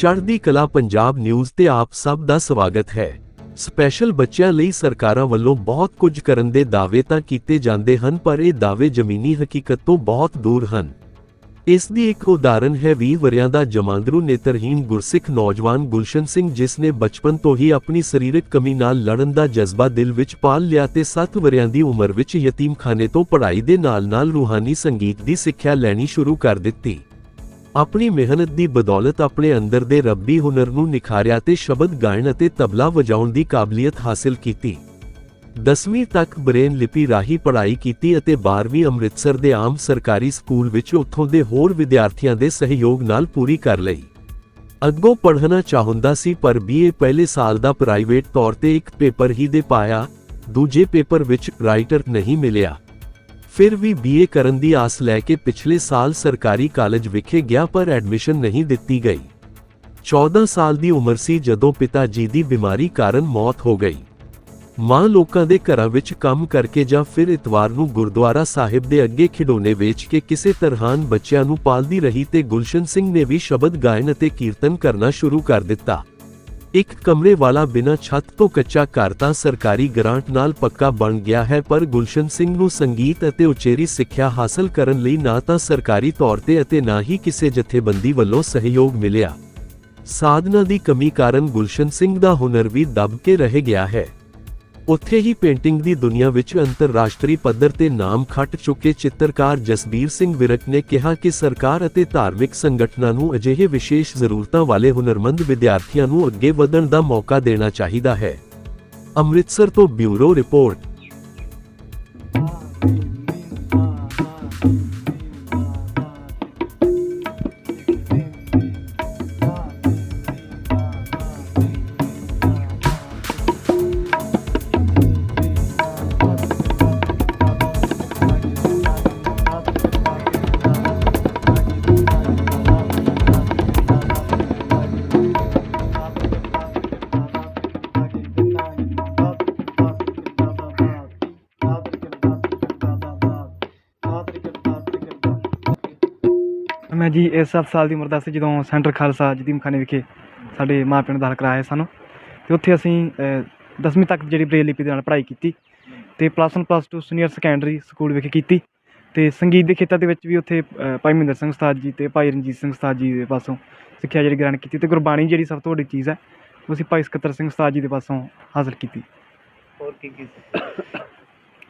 ਚੜ੍ਹਦੀ ਕਲਾ ਪੰਜਾਬ ਨਿਊਜ਼ ਤੇ ਆਪ ਸਭ ਦਾ ਸਵਾਗਤ ਹੈ। ਸਪੈਸ਼ਲ ਬੱਚਿਆਂ ਲਈ ਸਰਕਾਰਾਂ ਵੱਲੋਂ ਬਹੁਤ ਕੁਝ ਕਰਨ ਦੇ ਦਾਅਵੇ ਤਾਂ ਕੀਤੇ ਜਾਂਦੇ ਹਨ, ਪਰ ਇਹ ਦਾਅਵੇ ਜ਼ਮੀਨੀ ਹਕੀਕਤ ਤੋਂ ਬਹੁਤ ਦੂਰ ਹਨ। ਇਸ ਦੀ ਇੱਕ ਉਦਾਹਰਨ ਹੈ 20 ਵਰਿਆਂ ਦਾ ਜਮਾਂਦਰੂ ਨੇਤਰਹੀਣ ਗੁਰਸਿੱਖ ਨੌਜਵਾਨ ਗੁਲਸ਼ਨ ਸਿੰਘ, ਜਿਸ ਨੇ ਬਚਪਨ ਤੋਂ ਹੀ ਆਪਣੀ ਸਰੀਰਕ ਕਮੀ ਨਾਲ ਲੜਨ ਦਾ ਜਜ਼ਬਾ ਦਿਲ ਵਿੱਚ ਪਾਲ ਲਿਆ ਤੇ 7 ਵਰਿਆਂ ਦੀ ਉਮਰ ਵਿੱਚ ਯਤੀਮਖਾਨੇ ਤੋਂ ਪੜ੍ਹਾਈ ਦੇ ਨਾਲ-ਨਾਲ ਰੂਹਾਨੀ ਸੰਗੀਤ ਦੀ ਸਿੱਖਿਆ ਲੈਣੀ ਸ਼ੁਰੂ ਕਰ ਦਿੱਤੀ। ਆਪਣੀ ਮਿਹਨਤ ਦੀ ਬਦੌਲਤ ਆਪਣੇ ਅੰਦਰ ਦੇ ਰੱਬੀ ਹੁਨਰ ਨੂੰ ਨਿਖਾਰਿਆ ਤੇ ਸ਼ਬਦ ਗਾਇਨ ਅਤੇ ਤਬਲਾ ਵਜਾਉਣ ਦੀ ਕਾਬਲੀਅਤ ਹਾਸਲ ਕੀਤੀ। 10ਵੀਂ ਤੱਕ ਬਰੇਨ ਲਿਪੀ ਰਾਹੀਂ ਪੜ੍ਹਾਈ ਕੀਤੀ ਅਤੇ 12ਵੀਂ ਅੰਮ੍ਰਿਤਸਰ ਦੇ ਆਮ ਸਰਕਾਰੀ ਸਕੂਲ ਵਿੱਚ ਉੱਥੋਂ ਦੇ ਹੋਰ ਵਿਦਿਆਰਥੀਆਂ ਦੇ ਸਹਿਯੋਗ ਨਾਲ ਪੂਰੀ ਕਰ ਲਈ। ਅੱਗੋਂ ਪੜ੍ਹਨਾ ਚਾਹੁੰਦਾ ਸੀ ਪਰ ਬੀਏ ਪਹਿਲੇ ਸਾਲ ਦਾ ਪ੍ਰਾਈਵੇਟ ਤੌਰ ਤੇ ਇੱਕ ਪੇਪਰ ਹੀ ਦੇ ਪਾਇਆ, ਦੂਜੇ ਪੇਪਰ ਵਿੱਚ ਰਾਈਟਰ ਨਹੀਂ ਮਿਲਿਆ। ਫਿਰ ਵੀ ਬੀਏ ਕਰਨ ਦੀ ਆਸ ਲੈ ਕੇ ਪਿਛਲੇ ਸਾਲ ਸਰਕਾਰੀ ਕਾਲਜ ਵਿਖੇ ਗਿਆ ਪਰ ਐਡਮਿਸ਼ਨ ਨਹੀਂ ਦਿੱਤੀ ਗਈ। 14 ਸਾਲ ਦੀ ਉਮਰ ਸੀ ਜਦੋਂ ਪਿਤਾ ਜੀ ਦੀ ਬਿਮਾਰੀ ਕਾਰਨ ਮੌਤ ਹੋ ਗਈ। ਮਾਂ ਲੋਕਾਂ ਦੇ ਘਰਾਂ ਵਿੱਚ ਕੰਮ ਕਰਕੇ ਜਾਂ ਫਿਰ ਇਤਵਾਰ ਨੂੰ ਗੁਰਦੁਆਰਾ ਸਾਹਿਬ ਦੇ ਅੱਗੇ ਖਿਡੌਣੇ ਵੇਚ ਕੇ ਕਿਸੇ ਤਰ੍ਹਾਂ ਬੱਚਿਆਂ ਨੂੰ ਪਾਲਦੀ ਰਹੀ ਤੇ ਗੁਲਸ਼ਨ ਸਿੰਘ ਨੇ ਵੀ ਸ਼ਬਦ ਗਾਇਨ ਅਤੇ ਕੀਰਤਨ ਕਰਨਾ ਸ਼ੁਰੂ ਕਰ ਦਿੱਤਾ। ਇੱਕ ਕਮਰੇ ਵਾਲਾ ਬਿਨਾਂ ਛੱਤ ਤੋਂ ਕੱਚਾ ਘਰ ਤਾਂ ਸਰਕਾਰੀ ਗ੍ਰਾਂਟ ਨਾਲ ਪੱਕਾ ਬਣ ਗਿਆ ਹੈ, ਪਰ ਗੁਲਸ਼ਨ ਸਿੰਘ ਨੂੰ ਸੰਗੀਤ ਅਤੇ ਉਚੇਰੀ ਸਿੱਖਿਆ ਹਾਸਲ ਕਰਨ ਲਈ ਨਾ ਤਾਂ ਸਰਕਾਰੀ ਤੌਰ ਤੇ ਅਤੇ ਨਾ ਹੀ ਕਿਸੇ ਜਥੇਬੰਦੀ ਵੱਲੋਂ ਸਹਿਯੋਗ ਮਿਲਿਆ। ਸਾਧਨਾ ਦੀ ਕਮੀ ਕਾਰਨ ਗੁਲਸ਼ਨ ਸਿੰਘ ਦਾ ਹੁਨਰ ਵੀ ਦਬ ਕੇ ਰਹਿ ਗਿਆ ਹੈ। ਉੱਥੇ ਹੀ ਪੇਂਟਿੰਗ ਦੀ ਦੁਨੀਆ ਵਿੱਚ ਅੰਤਰਰਾਸ਼ਟਰੀ ਪੱਧਰ ਤੇ ਨਾਮ ਖੱਟ ਚੁੱਕੇ ਚਿੱਤਰਕਾਰ ਜਸਬੀਰ ਸਿੰਘ ਵਿਰਕ ਨੇ ਕਿਹਾ ਕਿ ਸਰਕਾਰ ਅਤੇ ਧਾਰਮਿਕ ਸੰਗਠਨਾਂ ਨੂੰ ਅਜਿਹੇ ਵਿਸ਼ੇਸ਼ ਜ਼ਰੂਰਤਾਂ ਵਾਲੇ ਹੁਨਰਮੰਦ ਵਿਦਿਆਰਥੀਆਂ ਨੂੰ ਅੱਗੇ ਵਧਣ ਦਾ ਮੌਕਾ ਦੇਣਾ ਚਾਹੀਦਾ ਹੈ। ਅੰਮ੍ਰਿਤਸਰ ਤੋਂ ਬਿਊਰੋ ਰਿਪੋਰਟ। ਜੀ ਇਸ 7 ਸਾਲ ਦੀ ਉਮਰ ਦਾ ਸੀ ਜਦੋਂ ਸੈਂਟਰ ਖਾਲਸਾ ਜਦੀਮਖਾਨੇ ਵਿਖੇ ਸਾਡੇ ਮਾਪਿਆਂ ਨੇ ਦਾਖਲ ਕਰਾਇਆ ਸਾਨੂੰ ਤੇ ਉੱਥੇ ਅਸੀਂ 10ਵੀਂ ਤੱਕ ਜਿਹੜੀ ਬ੍ਰੇਲ ਲਿਪੀ ਦੇ ਨਾਲ ਪੜ੍ਹਾਈ ਕੀਤੀ ਤੇ plus 1 plus 2 senior secondary school ਵਿਖੇ ਕੀਤੀ ਤੇ ਸੰਗੀਤ ਦੇ ਖੇਤਰ ਦੇ ਵਿੱਚ ਵੀ ਉੱਥੇ ਭਾਈ ਮਹਿੰਦਰ ਸਿੰਘ ਉਸਤਾਦ ਜੀ ਤੇ ਭਾਈ ਰਣਜੀਤ ਸਿੰਘ ਉਸਤਾਦ ਜੀ ਦੇ ਪਾਸੋਂ ਸਿੱਖਿਆ ਜਿਹੜੀ ਗ੍ਰਹਿਣ ਕੀਤੀ ਤੇ ਗੁਰਬਾਣੀ ਜਿਹੜੀ ਸਭ ਤੋਂ ਵੱਡੀ ਚੀਜ਼ ਹੈ ਉਹ ਅਸੀਂ ਭਾਈ ਸਕੱਤਰ ਸਿੰਘ ਉਸਤਾਦ ਜੀ ਦੇ ਪਾਸੋਂ ਹਾਸਲ ਕੀਤੀ। ਹੋਰ ਕੀ ਕੀ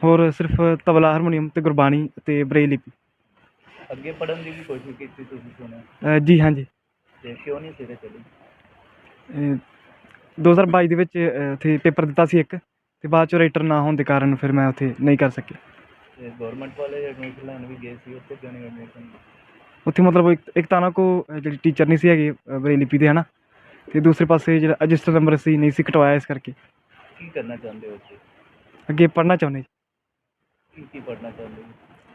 ਹੋਰ ਸਿਰਫ ਤਬਲਾ ਹਾਰਮੋਨੀਅਮ ਤੇ ਗੁਰਬਾਣੀ ਤੇ ਬ੍ਰੇਲ ਲਿਪੀ। ਅੱਗੇ ਪੜਨ ਦੀ ਵੀ ਕੋਸ਼ਿਸ਼ ਕੀਤੀ ਤੁਸੀਂ ਸੁਣਿਆ ਅ, ਜੀ ਹਾਂਜੀ। ਤੇ ਕਿਉਂ ਨਹੀਂ ਸਿਰੇ ਚੜੀ ਅਹ 2022 ਦੇ ਵਿੱਚ ਅਹ, ਉੱਥੇ ਪੇਪਰ ਦਿੱਤਾ ਸੀ ਇੱਕ ਤੇ ਬਾਅਦ ਚ ਰਾਈਟਰ ਨਾ ਹੋਣ ਦੇ ਕਾਰਨ ਫਿਰ ਮੈਂ ਉੱਥੇ ਨਹੀਂ ਕਰ ਸਕਿਆ। ਤੇ ਗਵਰਨਮੈਂਟ ਵਾਲੇ ਐਡਮਿਸ਼ਨ ਲੈਣ ਵੀ ਗਏ ਸੀ ਉੱਥੇ ਕਿਉਂ ਨਹੀਂ ਐਡਮਿਸ਼ਨ ਉੱਥੇ ਮਤਲਬ ਇੱਕ ਇੱਕ ਤਾਂ ਨਾ ਕੋ ਅਹ, ਜਿਹੜੀ ਟੀਚਰ ਨਹੀਂ ਸੀ ਹੈਗੇ ਅਹ, ਬਰੇਲੀ ਲਿਪੀ ਦੇ ਹਨਾ? ਤੇ ਦੂਸਰੇ ਪਾਸੇ ਜਿਹੜਾ ਰਜਿਸਟਰ ਨੰਬਰ ਸੀ ਨਹੀਂ ਸੀ ਕਟਵਾਇਆ ਇਸ ਕਰਕੇ। ਕੀ ਕਰਨਾ ਚਾਹੁੰਦੇ ਹੋ ਉੱਥੇ? ਅੱਗੇ ਪੜ੍ਹਨਾ ਚਾਹੁੰਦੇ ਕੀ ਕੀ ਪੜਨਾ ਚਾਹੁੰਦੇ ਹੋ?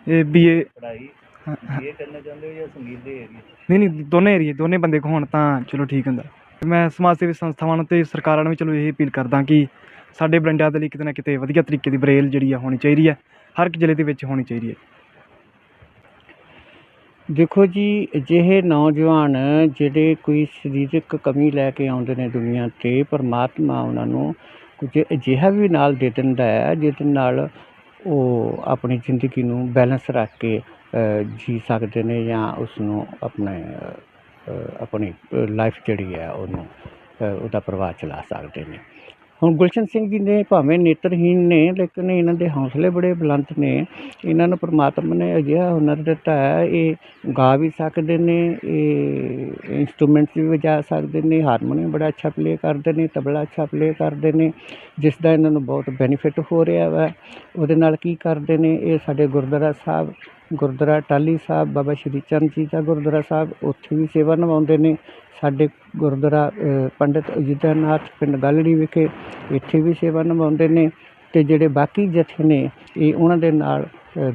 ਇਹ ਬੀਏ ਪੜ੍ਹਾਈ? ਇਹ ਕਰਨਾ ਚਾਹੁੰਦੇ ਹੋ ਜਾਂ ਸੰਗੀਤ ਦੇ ਏਰੀਏ ਨਹੀਂ ਨਹੀਂ ਦੋਨੇ ਏਰੀਏ ਦੋਨੇ ਬੰਦੇ ਕੋ ਹੋਣ ਤਾਂ ਚਲੋ ਠੀਕ ਹੁੰਦਾ। ਮੈਂ ਸਮਾਜ ਸੇਵੀ ਸੰਸਥਾਵਾਂ ਨੂੰ ਤੇ ਸਰਕਾਰਾਂ ਨੂੰ ਵੀ ਚਲੋ ਇਹ ਅਪੀਲ ਕਰਦਾ ਕਿ ਸਾਡੇ ਬਰਿੰਡਿਆਂ ਦੇ ਲਈ ਕਿਤੇ ਨਾ ਕਿਤੇ ਵਧੀਆ ਤਰੀਕੇ ਦੀ ਬਰੇਲ ਜਿਹੜੀ ਆ ਹੋਣੀ ਚਾਹੀਦੀ ਹੈ ਹਰ ਇੱਕ ਜ਼ਿਲ੍ਹੇ ਦੇ ਵਿੱਚ ਹੋਣੀ ਚਾਹੀਦੀ ਹੈ ਦੇਖੋ ਜੀ ਅਜਿਹੇ ਨੌਜਵਾਨ ਜਿਹੜੇ ਕੋਈ ਸਰੀਰਕ ਕਮੀ ਲੈ ਕੇ ਆਉਂਦੇ ਨੇ ਦੁਨੀਆ ਤੇ ਪਰਮਾਤਮਾ ਉਹਨਾਂ ਨੂੰ ਕੁਝ ਅਜਿਹਾ ਵੀ ਨਾਲ ਦੇ ਦਿੰਦਾ ਹੈ ਜਿਹਦੇ ਨਾਲ ਉਹ ਆਪਣੀ ਜ਼ਿੰਦਗੀ ਨੂੰ ਬੈਲੈਂਸ ਰੱਖ ਕੇ ਜੀ ਸਕਦੇ ਨੇ ਜਾਂ ਉਸ ਨੂੰ ਆਪਣੇ ਆਪਣੀ ਲਾਈਫ ਜਿਹੜੀ ਹੈ ਉਹਨੂੰ ਉਹਦਾ ਪ੍ਰਵਾਹ ਚਲਾ ਸਕਦੇ ਨੇ। ਹੁਣ ਗੁਲਸ਼ਨ ਸਿੰਘ ਜੀ ਨੇ ਭਾਵੇਂ ਨੇਤਰਹੀਣ ਨੇ, ਲੇਕਿਨ ਇਹਨਾਂ ਦੇ ਹੌਸਲੇ ਬੜੇ ਬੁਲੰਦ ਨੇ। ਇਹਨਾਂ ਨੂੰ ਪ੍ਰਮਾਤਮਾ ਨੇ ਅਜਿਹਾ ਹੁਨਰ ਦਿੱਤਾ ਹੈ, ਇਹ ਗਾ ਵੀ ਸਕਦੇ ਨੇ, ਇਹ ਇੰਸਟਰੂਮੈਂਟਸ ਵੀ ਵਜਾ ਸਕਦੇ ਨੇ ਹਾਰਮੋਨੀਅਮ ਬੜਾ ਅੱਛਾ ਪਲੇ ਕਰਦੇ ਨੇ, ਤਬਲਾ ਅੱਛਾ ਪਲੇ ਕਰਦੇ ਨੇ, ਜਿਸ ਦਾ ਇਹਨਾਂ ਨੂੰ ਬਹੁਤ ਬੈਨੀਫਿਟ ਹੋ ਰਿਹਾ ਵਾ। ਉਹਦੇ ਨਾਲ ਕੀ ਕਰਦੇ ਨੇ, ਇਹ ਸਾਡੇ ਗੁਰਦੁਆਰਾ ਸਾਹਿਬ, ਗੁਰਦੁਆਰਾ ਟਾਲੀ ਸਾਹਿਬ, ਬਾਬਾ ਸ਼੍ਰੀ ਚੰਦ ਜੀ ਦਾ ਗੁਰਦੁਆਰਾ ਸਾਹਿਬ, ਉੱਥੇ ਵੀ ਸੇਵਾ ਨਿਭਾਉਂਦੇ ਨੇ। ਸਾਡੇ ਗੁਰਦੁਆਰਾ ਪੰਡਿਤ ਪੰਡਿਤ ਨਾਥ ਪਿੰਡ ਗਾਲੜੀ ਵਿਖੇ ਇੱਥੇ ਵੀ ਸੇਵਾ ਨਿਭਾਉਂਦੇ ਨੇ ਅਤੇ ਜਿਹੜੇ ਬਾਕੀ ਜਥੇ ਨੇ, ਇਹ ਉਹਨਾਂ ਦੇ ਨਾਲ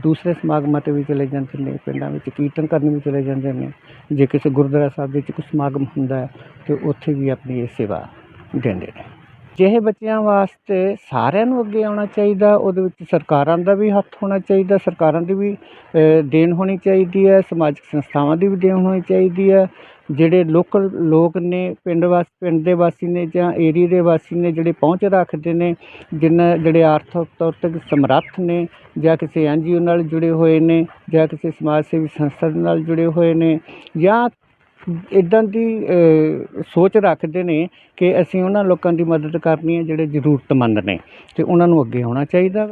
ਦੂਸਰੇ ਸਮਾਗਮਾਂ ਤੇ ਵੀ ਚਲੇ ਜਾਂਦੇ ਨੇ, ਪਿੰਡਾਂ ਵਿੱਚ ਕੀਰਤਨ ਕਰਨ ਵੀ ਚਲੇ ਜਾਂਦੇ ਨੇ। ਜੇ ਕਿਸੇ ਗੁਰਦੁਆਰਾ ਸਾਹਿਬ ਵਿੱਚ ਕੋਈ ਸਮਾਗਮ ਹੁੰਦਾ ਤਾਂ ਉੱਥੇ ਵੀ ਆਪਣੀ ਇਹ ਸੇਵਾ ਦਿੰਦੇ ਨੇ। ਜਿਹੇ ਬੱਚਿਆਂ ਵਾਸਤੇ ਸਾਰਿਆਂ ਨੂੰ ਅੱਗੇ ਆਉਣਾ ਚਾਹੀਦਾ, ਉਹਦੇ ਵਿੱਚ ਸਰਕਾਰਾਂ ਦਾ ਵੀ ਹੱਥ ਹੋਣਾ ਚਾਹੀਦਾ, ਸਰਕਾਰਾਂ ਦੀ ਵੀ ਦੇਣ ਹੋਣੀ ਚਾਹੀਦੀ ਹੈ, ਸਮਾਜਿਕ ਸੰਸਥਾਵਾਂ ਦੀ ਵੀ ਦੇਣ ਹੋਣੀ ਚਾਹੀਦੀ ਹੈ ਜਿਹੜੇ ਲੋਕਲ ਲੋਕ ਨੇ ਪਿੰਡ ਵਾਸ, ਪਿੰਡ ਦੇ ਵਾਸੀ ਨੇ ਜਾਂ ਏਰੀਏ ਦੇ ਵਾਸੀ ਨੇ ਜਿਹੜੇ ਪਹੁੰਚ ਰੱਖਦੇ ਨੇ ਜਿਨ੍ਹਾਂ ਜਿਹੜੇ ਆਰਥਿਕ ਤੌਰ ਤੇ ਸਮਰੱਥ ਨੇ ਜਾਂ ਕਿਸੇ ਐੱਨ ਜੀ ਓ ਨਾਲ ਜੁੜੇ ਹੋਏ ਨੇ ਜਾਂ ਕਿਸੇ ਸਮਾਜ ਸੇਵੀ ਸੰਸਥਾ ਦੇ ਨਾਲ ਜੁੜੇ ਹੋਏ ਨੇ ਜਾਂ ਇੱਦਾਂ ਦੀ ਸੋਚ ਰੱਖਦੇ ਨੇ ਕਿ ਅਸੀਂ ਉਹਨਾਂ ਲੋਕਾਂ ਦੀ ਮਦਦ ਕਰਨੀ ਹੈ ਜਿਹੜੇ ਜ਼ਰੂਰਤਮੰਦ ਨੇ ਅਤੇ ਉਹਨਾਂ ਨੂੰ ਅੱਗੇ ਆਉਣਾ ਚਾਹੀਦਾ।